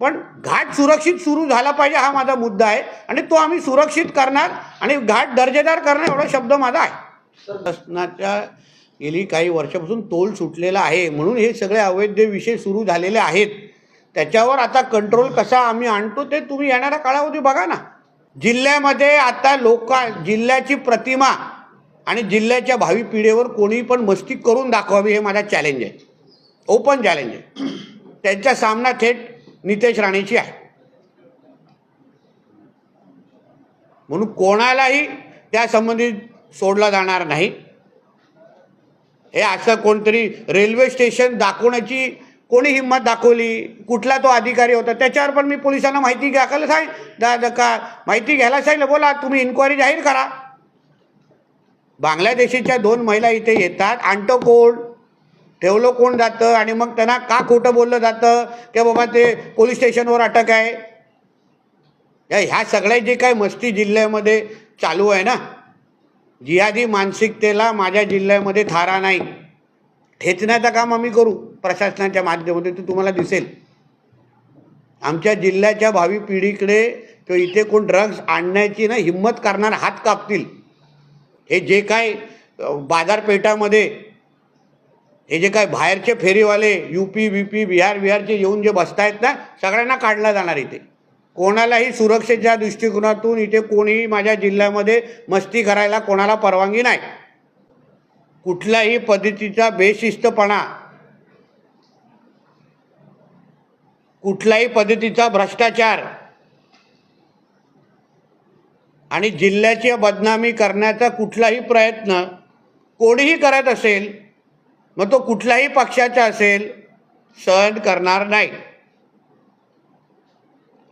पण घाट सुरक्षित सुरू झाला पाहिजे हा माझा मुद्दा आहे. आणि तो आम्ही सुरक्षित करणार आणि घाट दर्जेदार करणार एवढा शब्द माझा आहे. शासनाच्या गेली काही वर्षापासून तोल सुटलेला आहे. म्हणून हे सगळे अवैध विषय सुरू झालेले आहेत. त्याच्यावर आता कंट्रोल कसा आम्ही आणतो ते तुम्ही येणाऱ्या काळामध्ये बघा ना. जिल्ह्यामध्ये आता लोक जिल्ह्याची प्रतिमा आणि जिल्ह्याच्या भावी पिढीवर कोणी पण मस्ती करून दाखवावी हे माझा चॅलेंज आहे. ओपन चॅलेंज आहे. त्यांचा सामना थेट नितेश राणेची आहे. म्हणून कोणालाही त्या संबंधित सोडला जाणार नाही. हे असं कोणतरी रेल्वे स्टेशन दाखवण्याची कोणी हिंमत दाखवली कुठला तो अधिकारी होता त्याच्यावर पण मी पोलिसांना माहिती दाखवलं सांग दा- दा- का माहिती घ्यायला सांगितलं बोला तुम्ही इन्क्वायरी जाहीर करा. बांगलादेशीच्या दोन महिला इथे येतात आणतो कोण ठेवलं कोण जातं? आणि मग त्यांना का खोटं बोललं जातं? की बाबा ते पोलीस स्टेशनवर अटक आहे? या ह्या सगळ्या जे काही मस्ती जिल्ह्यामध्ये चालू आहे ना जियादी मानसिकतेला माझ्या जिल्ह्यामध्ये थारा नाही. ठेचण्याचं काम आम्ही करू प्रशासनाच्या माध्यमातून ते तुम्हाला दिसेल. आमच्या जिल्ह्याच्या भावी पिढीकडे किंवा इथे कोण ड्रग्ज आणण्याची ना हिंमत करणार हात कापतील. हे जे काय बाजारपेठामध्ये हे जे काय बाहेरचे फेरीवाले U P B P Bihar बिहारचे येऊन जे बसतायत ना सगळ्यांना काढला जाणार इथे. कोणालाही सुरक्षेच्या दृष्टिकोनातून इथे कोणीही माझ्या जिल्ह्यामध्ये मस्ती करायला कोणाला परवानगी नाही. कुठल्याही पद्धतीचा बेशिस्तपणा कुठल्याही पद्धतीचा भ्रष्टाचार आणि जिल्ह्याची बदनामी करण्याचा कुठलाही प्रयत्न कोणीही करत असेल मग तो कुठल्याही पक्षाचा असेल सहन करणार नाही.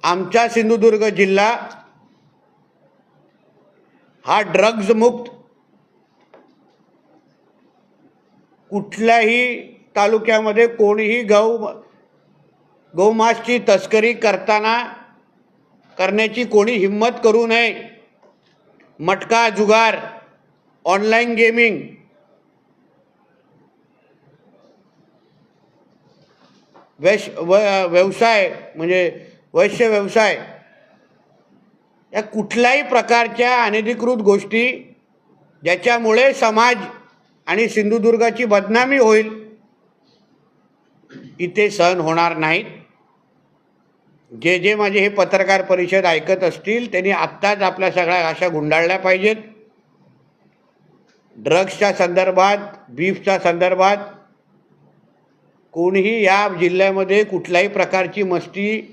आमचा सिंधुदुर्ग जिल्हा हा ड्रग्ज मुक्त. कुठल्याही तालुक्यामध्ये कोणीही गौ गौमासची तस्करी करताना करण्याची कोणी हिंमत करू नये. मटका जुगार ऑनलाईन गेमिंग वैश व व्यवसाय म्हणजे वैश्य व्यवसाय या कुठल्याही प्रकारच्या अनधिकृत गोष्टी ज्याच्यामुळे समाज आणि सिंधुदुर्गाची बदनामी होईल इथे सहन होणार नाहीत. जे जे माझे हे पत्रकार परिषद ऐकत असतील त्यांनी आत्ताच आपल्या सगळ्या आशा गुंडाळल्या पाहिजेत. ड्रग्सच्या संदर्भात बीफच्या संदर्भात कोणीही या जिल्ह्यामध्ये कुठल्याही प्रकारची मस्ती